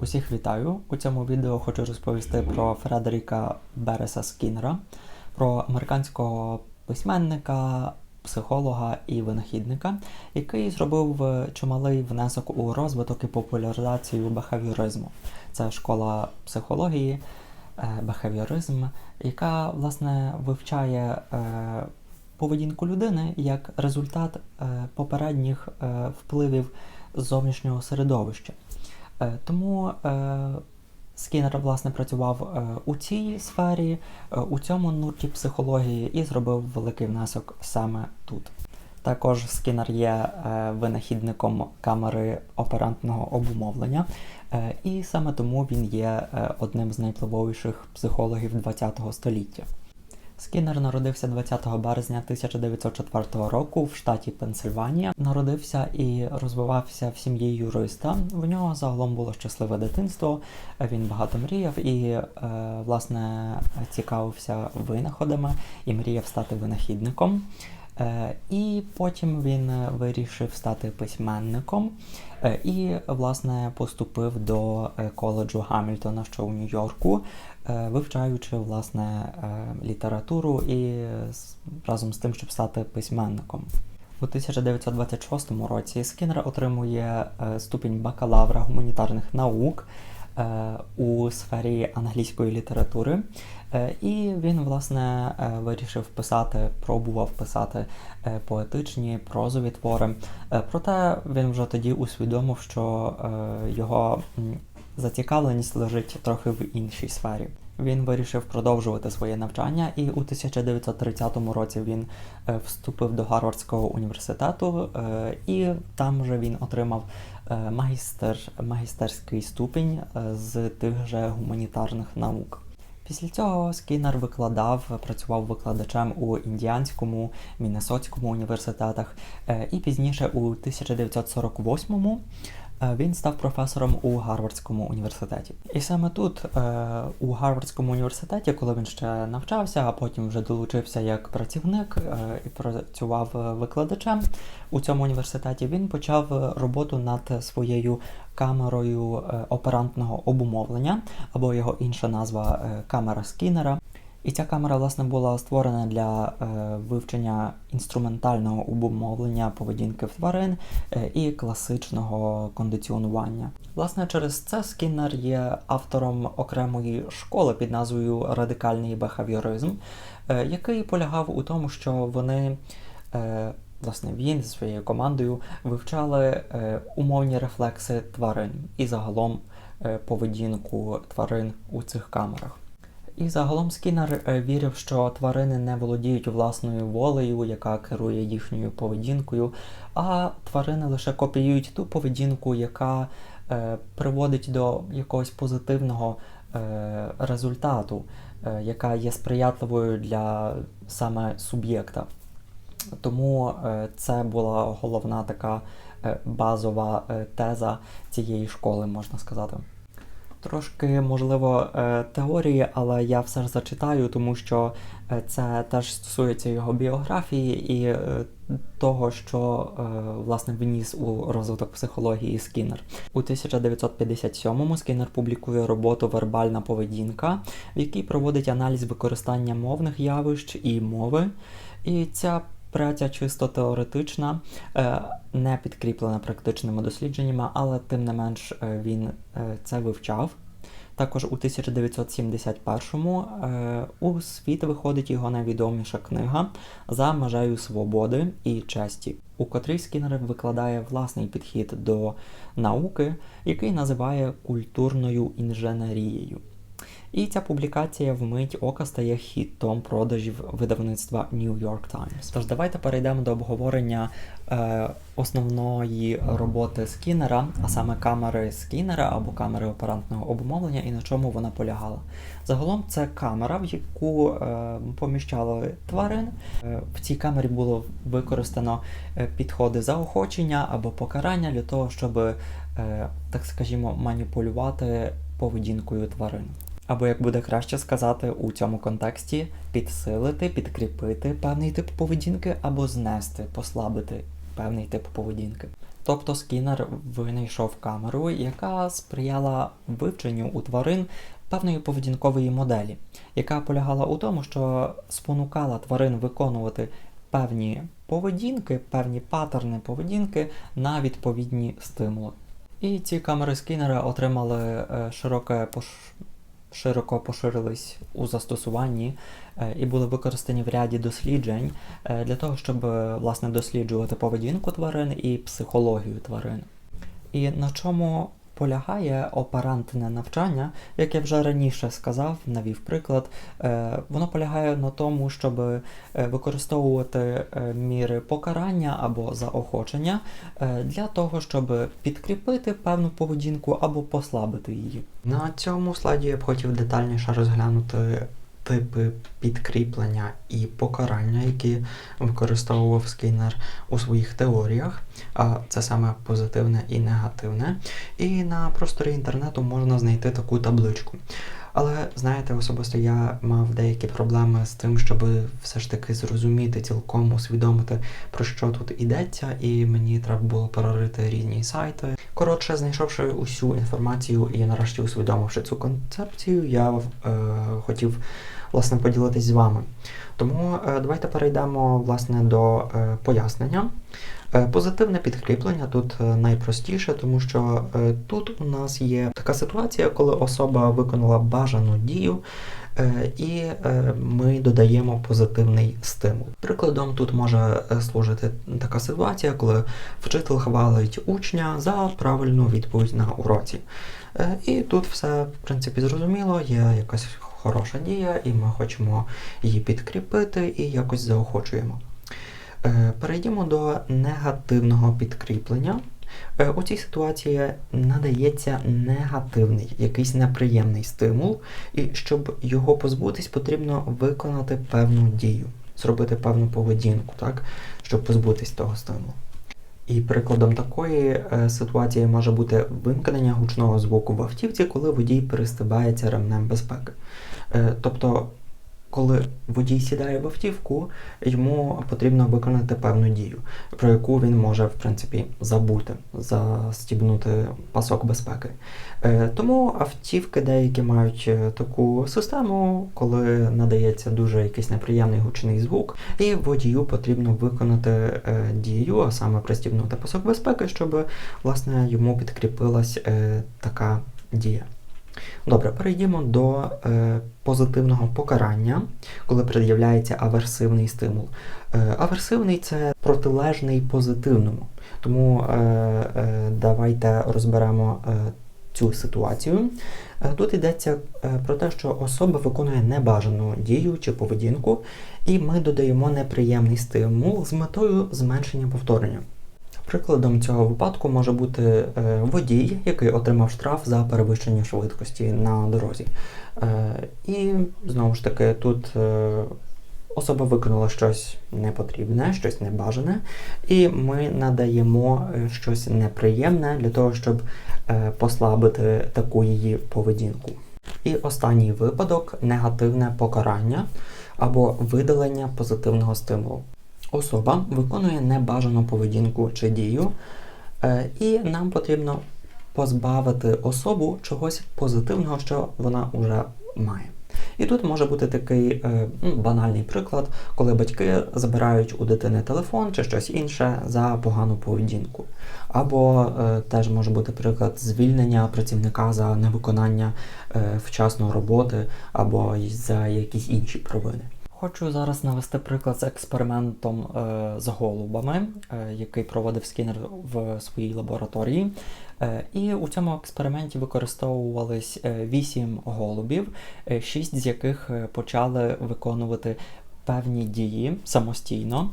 Усіх вітаю! У цьому відео хочу розповісти про Фредеріка Береса Скіннера, про американського письменника, психолога і винахідника, який зробив е, чималий внесок у розвиток і популяризацію бехавіоризму. Це школа психології, е, бехавіоризм, яка власне вивчає е, поведінку людини як результат попередніх впливів зовнішнього середовища. Е, Тому е, Скіннер власне працював е, у цій сфері, у цьому нурті психології і зробив великий внесок саме тут. Також Скіннер є винахідником камери оперантного обумовлення, і саме тому він є одним з найвпливовіших психологів ХХ століття. Скіннер народився 20 березня 1904 року в штаті Пенсильванія. Народився і розвивався в сім'ї юриста. В нього загалом було щасливе дитинство. Він багато мріяв і, е, власне, цікавився винаходами і мріяв стати винахідником. Е, І потім він е, вирішив стати письменником е, і, власне, поступив до коледжу Гамільтона, що у Нью-Йорку, вивчаючи власне літературу і разом з тим, щоб стати письменником. У 1926 році Скіннер отримує ступінь бакалавра гуманітарних наук у сфері англійської літератури. Е, І він, власне, е, вирішив писати, пробував писати е, поетичні прозові твори. Е, Проте він вже тоді усвідомив, що е, його зацікавленість лежить трохи в іншій сфері. Він вирішив продовжувати своє навчання, і у 1930 році він е, вступив до Гарвардського університету, е, і там вже він отримав е, магістер, магістерський ступінь е, з тих же гуманітарних наук. Після цього Скіннер викладав, працював викладачем у індіанському, міннесотському університетах, е, і пізніше у 1948-му е, він став професором у Гарвардському університеті. І саме тут, е, у Гарвардському університеті, коли він ще навчався, а потім вже долучився як працівник е, і працював е, викладачем у цьому університеті, він почав е, роботу над своєю камерою е, оперантного обумовлення, або його інша назва е, камера Скіннера. І ця камера, власне, була створена для е, вивчення інструментального обумовлення поведінки тварин е, і класичного кондиціонування. Власне, через це Скіннер є автором окремої школи під назвою Радикальний бехавіоризм, е, який полягав у тому, що вони, е, власне, він зі своєю командою вивчали е, умовні рефлекси тварин і загалом е, поведінку тварин у цих камерах. І загалом Скіннер е, вірив, що тварини не володіють власною волею, яка керує їхньою поведінкою, а тварини лише копіюють ту поведінку, яка е, приводить до якогось позитивного е, результату, е, яка є сприятливою для саме суб'єкта. Тому е, це була головна така е, базова е, теза цієї школи, можна сказати. Трошки, можливо, е, теорії, але я все ж зачитаю, тому що е, це теж стосується його біографії і е, того, що власне вніс у розвиток психології Скіннер. У 1957-му Скіннер публікує роботу Вербальна поведінка, в якій проводить аналіз використання мовних явищ і мови. І ця праця чисто теоретична, е, не підкріплена практичними дослідженнями, але тим не менш е, він е, це вивчав. Також у 1971-му е, у світ виходить його найвідоміша книга За межею свободи і честі, у котрій Скіннер викладає власний підхід до науки, який називає культурною інженерією. І ця публікація вмить ока стає хітом продажів видавництва New York Times. Тож давайте перейдемо до обговорення е, основної роботи Скіннера, а саме камери Скіннера або камери оперантного обумовлення, і на чому вона полягала. Загалом це камера, в яку е, поміщали тварин. Е, в цій камері було використано е, підходи заохочення або покарання для того, щоб, е, так скажімо, маніпулювати поведінкою тварин. Або як буде краще сказати у цьому контексті, підсилити, підкріпити певний тип поведінки, або знести, послабити певний тип поведінки. Тобто Скіннер винайшов камеру, яка сприяла вивченню у тварин певної поведінкової моделі, яка полягала у тому, що спонукала тварин виконувати певні поведінки, певні паттерни поведінки на відповідні стимули. І ці камери Скіннера отримали е, широке. Широко поширились у застосуванні е, і були використані в ряді досліджень е, для того, щоб е, власне досліджувати поведінку тварин і психологію тварин. І на чому полягає оперантне навчання, як я вже раніше сказав, навів приклад, е, воно полягає на тому, щоб е, використовувати е, міри покарання або заохочення для того, щоб підкріпити певну поведінку або послабити її. На цьому слайді я б хотів детальніше розглянути типи підкріплення і покарання, які використовував Скіннер у своїх теоріях, а це саме позитивне і негативне. І на просторі інтернету можна знайти таку табличку. Але знаєте, особисто я мав деякі проблеми з тим, щоб все ж таки зрозуміти, цілком усвідомити, про що тут йдеться, і мені треба було перерити різні сайти. Коротше, знайшовши усю інформацію і нарешті усвідомивши цю концепцію, я е, хотів власне поділитись з вами. Тому е, давайте перейдемо власне до е, пояснення. Е, Позитивне підкріплення тут е, найпростіше, тому що е, тут у нас є така ситуація, коли особа виконала бажану дію, і е, ми додаємо позитивний стимул. Прикладом тут може е, служити така ситуація, коли вчитель хвалить учня за правильну відповідь на уроці. Е, І тут все в принципі зрозуміло, є якась хороша дія, і ми хочемо її підкріпити і якось заохочуємо. Е, Перейдімо до негативного підкріплення. Е, У цій ситуації надається негативний, якийсь неприємний стимул, і щоб його позбутись, потрібно виконати певну дію, зробити певну поведінку, так, щоб позбутись того стимулу. І прикладом такої е, ситуації може бути вимкнення гучного звуку в автівці, коли водій перестибається ремнем безпеки. Е, тобто, коли водій сідає в автівку, йому потрібно виконати певну дію, про яку він може, в принципі, забути, застібнути пасок безпеки. Е, Тому автівки деякі мають е, таку систему, коли надається дуже якийсь неприємний гучний звук, і водію потрібно виконати е, дію, а саме пристібнути пасок безпеки, щоб власне йому підкріпилась така дія. Добре, перейдімо до е, позитивного покарання, коли пред'являється аверсивний стимул. Е, аверсивний це протилежний позитивному. Тому е, е, давайте розберемо е, цю ситуацію. Е, Тут йдеться е, про те, що особа виконує небажану дію чи поведінку, і ми додаємо неприємний стимул з метою зменшення повторення. Прикладом цього випадку може бути е, водій, який отримав штраф за перевищення швидкості на дорозі. Е, І знову ж таки, тут е, особа виконала щось непотрібне, щось небажане, і ми надаємо щось неприємне для того, щоб послабити таку її поведінку. І останній випадок негативне покарання або видалення позитивного стимулу. Особа виконує небажану поведінку чи дію, е, і нам потрібно позбавити особу чогось позитивного, що вона вже має. І тут може бути такий е, ну, банальний приклад, коли батьки забирають у дитини телефон чи щось інше за погану поведінку. Або е, теж може бути приклад звільнення працівника за невиконання е, вчасно роботи або за якісь інші провини. Хочу зараз навести приклад з експериментом е, з голубами, е, який проводив Скіннер в своїй лабораторії. Е, і у цьому експерименті використовувались е, 8 голубів, 6 з яких е, почали виконувати певні дії самостійно.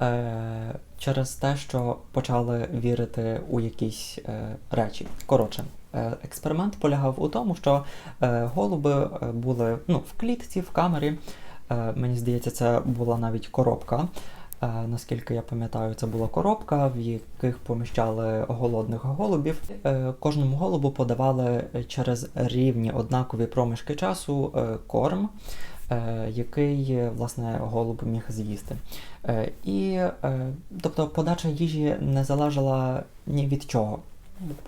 е, Через те, що почали вірити у якісь е, речі. Коротше, е, експеримент полягав у тому, що е, голуби е, були ну, в клітці, в камері. Е, Мені здається, це була навіть коробка. Е, Наскільки я пам'ятаю, це була коробка, в яких поміщали голодних голубів. Е, Кожному голубу подавали через рівні однакові проміжки часу корм. який власне голуб міг з'їсти. І тобто подача їжі не залежала ні від чого.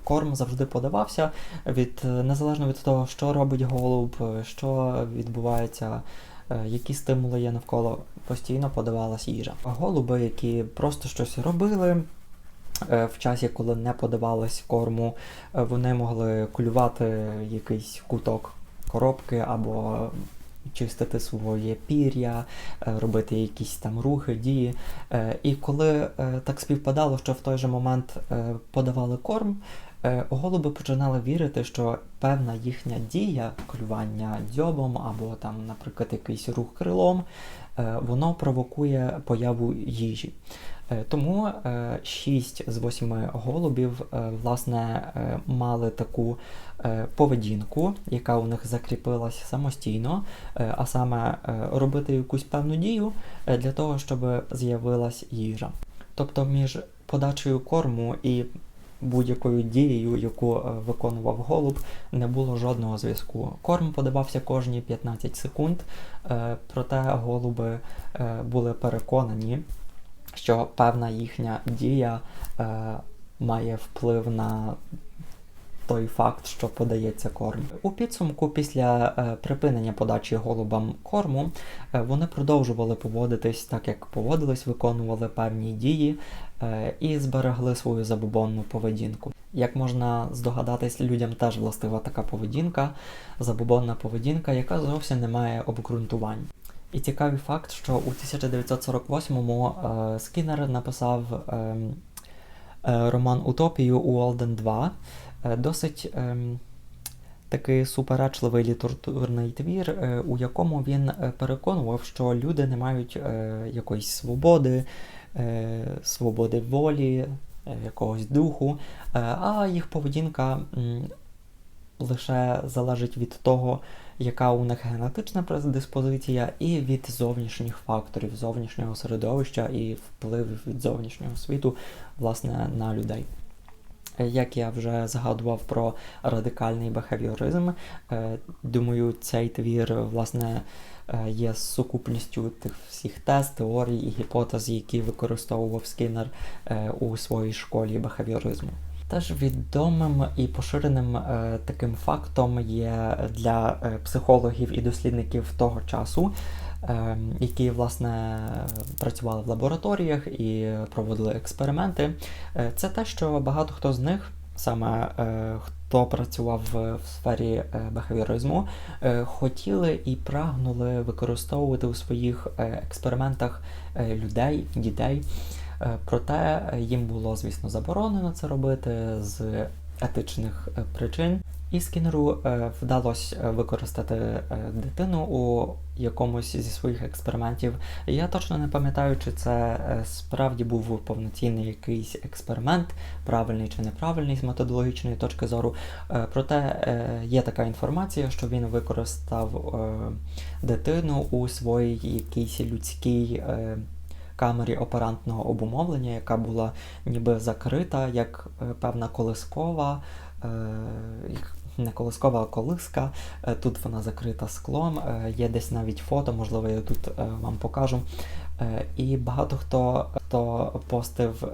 Корм завжди подавався від незалежно від того, що робить голуб, що відбувається, які стимули є навколо, постійно подавалась їжа. Голуби, які просто щось робили. е, В часі, коли не подавалось корму, е, вони могли кулювати якийсь куток коробки або чистити своє пір'я, е, робити якісь там рухи, дії. Е, І коли е, так співпадало, що в той же момент е, подавали корм, е, голуби починали вірити, що певна їхня дія, клювання дзьобом або там, наприклад, якийсь рух крилом, е, воно провокує появу їжі. Е, Тому 6 з 8 голубів е, власне е, мали таку е, поведінку, яка у них закріпилась самостійно, е, а саме е, робити якусь певну дію е, для того, щоб з'явилась їжа. Тобто між подачею корму і будь-якою дією, яку е, виконував голуб, не було жодного зв'язку. Корм подавався кожні 15 секунд, е, проте голуби е, були переконані, що певна їхня дія має вплив на той факт, що подається корм. У підсумку, після е, припинення подачі голубам корму, е, вони продовжували поводитись так, як поводились, виконували певні дії і зберегли свою забобонну поведінку. Як можна здогадатись, людям теж властива така поведінка, забобонна поведінка, яка зовсім не має обґрунтувань. І цікавий факт, що у 1948-му е, Скіннер написав ем, е, роман Утопію Уолден 2. Е, досить ем, такий суперечливий літературний твір, е, у якому він е, переконував, що люди не мають е, якоїсь свободи, е, свободи волі, е, якогось духу, е, а їх поведінка лише залежить від того, яка у них генетична предиспозиція, і від зовнішніх факторів, зовнішнього середовища і впливів від зовнішнього світу, власне, на людей. Як я вже згадував про радикальний бехевіоризм, е, думаю, цей твір власне е, є сукупністю тих всіх тез, теорій і гіпотез, які використовував Скіннер е, у своїй школі бехевіоризму. Теж відомим і поширеним е, таким фактом є для е, психологів і дослідників того часу, які власне працювали в лабораторіях і проводили експерименти. Е, це те, що багато хто з них, саме е, хто працював в, сфері е, е, хотіли і прагнули використовувати у своїх експериментах людей, дітей. Проте їм було, звісно, заборонено це робити з етичних причин. І Скіннеру е, вдалося використати е, дитину у якомусь зі своїх експериментів. Я точно не пам'ятаю, чи це е, справді був повноцінний якийсь експеримент, правильний чи неправильний з методологічної точки зору. Е, Проте е, є така інформація, що він використав е, дитину у своїй якійсь людській. е, камері оперантного обумовлення, яка була ніби закрита, як е, певна колискова, е, колискова, колиска. Е, Тут вона закрита склом. Е, Є десь навіть фото, можливо, я тут е, вам покажу. І багато хто, хто постив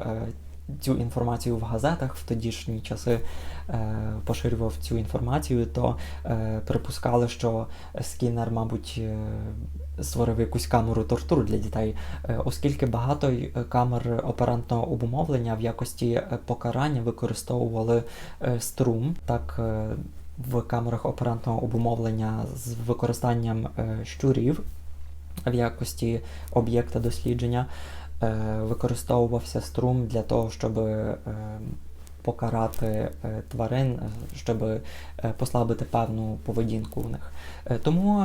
цю інформацію в газетах в тодішні часи, поширював цю інформацію, то припускали, що Скіннер, мабуть, створив якусь камеру тортур для дітей, е, оскільки багато е, камер оперантного обумовлення в якості е, покарання використовували струм. Так, в камерах оперантного обумовлення з використанням щурів в якості об'єкта дослідження використовувався струм для того, щоб покарати е, тварин, е, щоб е, послабити певну поведінку в них. Тому,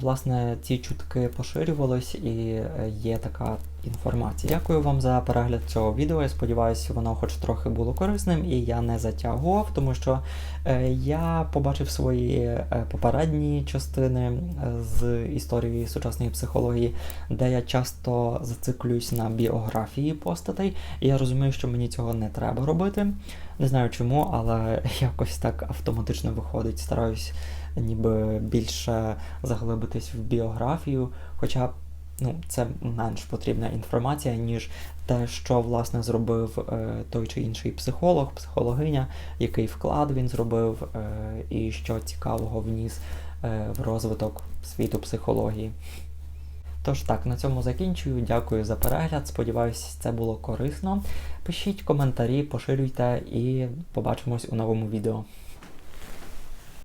власне, ці чутки поширювались, і є така інформації. Дякую вам за перегляд цього відео. Я сподіваюся, воно хоч трохи було корисним і я не затягував, тому що е, я побачив свої е, попередні частини е, з історії сучасної психології, де я часто зациклююсь на біографії постатей, і я розумію, що мені цього не треба робити. Не знаю чому, але якось так автоматично виходить. Стараюсь ніби більше заглибитись в біографію, хоча ну, це менш потрібна інформація, ніж те, що власне зробив е, той чи інший психолог, психологиня, який вклад він зробив, е, і що цікавого вніс е, в розвиток світу психології. Тож так, на цьому закінчую. Дякую за перегляд. Сподіваюсь, це було корисно. Пишіть коментарі, поширюйте і побачимось у новому відео.